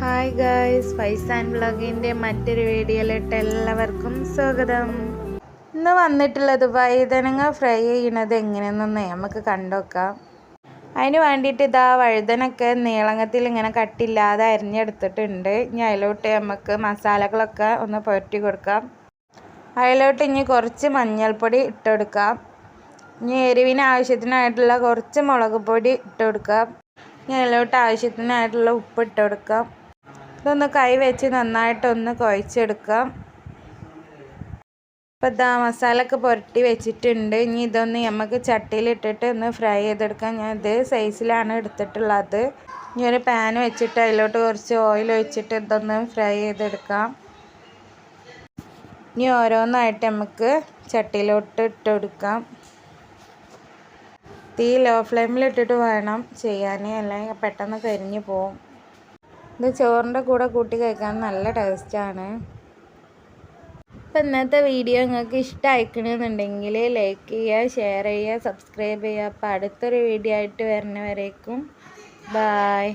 Hi guys Faiz and വ്ളോഗിന്റെ മറ്റൊരു വീഡിയോയിലിട്ട് എല്ലാവർക്കും സ്വാഗതം. ഇന്ന് വന്നിട്ടുള്ളത് വഴുതനങ്ങ ഫ്രൈ ചെയ്യണത് എങ്ങനെയെന്നൊന്ന് നമുക്ക് കണ്ടുനോക്കാം അതിന് വേണ്ടിയിട്ട് ഇതാ വഴുതനൊക്കെ നീളങ്ങത്തിൽ ഇങ്ങനെ കട്ടില്ലാതെ അരിഞ്ഞെടുത്തിട്ടുണ്ട്. ഇനി അതിലോട്ട് നമുക്ക് മസാലകളൊക്കെ ഒന്ന് പുരട്ടി കൊടുക്കാം. അതിലോട്ട് ഇനി കുറച്ച് മഞ്ഞൾപ്പൊടി ഇട്ട് കൊടുക്കാം. ഇനി എരിവിന് ആവശ്യത്തിനായിട്ടുള്ള കുറച്ച് മുളക് പൊടി ഇട്ട് കൊടുക്കാം. അതിലോട്ട് ആവശ്യത്തിനായിട്ടുള്ള ഉപ്പ് ഇട്ട് കൊടുക്കാം. ഇതൊന്ന് കൈ വെച്ച് നന്നായിട്ടൊന്ന് കുഴച്ചെടുക്കാം. ഇപ്പം ഇതാ മസാലയൊക്കെ പുരട്ടി വെച്ചിട്ടുണ്ട്. ഇനി ഇതൊന്ന് നമുക്ക് ചട്ടിയിലിട്ടിട്ട് ഒന്ന് ഫ്രൈ ചെയ്തെടുക്കാം. ഞാൻ ഇത് സൈസിലാണ് എടുത്തിട്ടുള്ളത്. ഇനി ഒരു പാൻ വെച്ചിട്ട് അതിലോട്ട് കുറച്ച് ഓയിൽ ഒഴിച്ചിട്ട് ഇതൊന്ന് ഫ്രൈ ചെയ്തെടുക്കാം. ഇനി ഓരോന്നായിട്ട് നമുക്ക് ചട്ടിയിലോട്ട് ഇട്ട് തീ ലോ ഫ്ലെയിമിലിട്ടിട്ട് വേണം ചെയ്യാൻ. അല്ലെങ്കിൽ പെട്ടെന്ന് കരിഞ്ഞു പോവും. ഇത് ചോറിന്റെ കൂടെ കൂട്ടി കഴിക്കാൻ നല്ല ടേസ്റ്റാണ്. അപ്പം ഇന്നത്തെ വീഡിയോ നിങ്ങൾക്ക് ഇഷ്ടമായിക്കണമെന്നുണ്ടെങ്കിൽ ലൈക്ക് ചെയ്യുക ഷെയർ ചെയ്യുക സബ്സ്ക്രൈബ് ചെയ്യുക. അപ്പോൾ അടുത്തൊരു വീഡിയോ ആയിട്ട് വരുന്നവരേക്കും ബായ്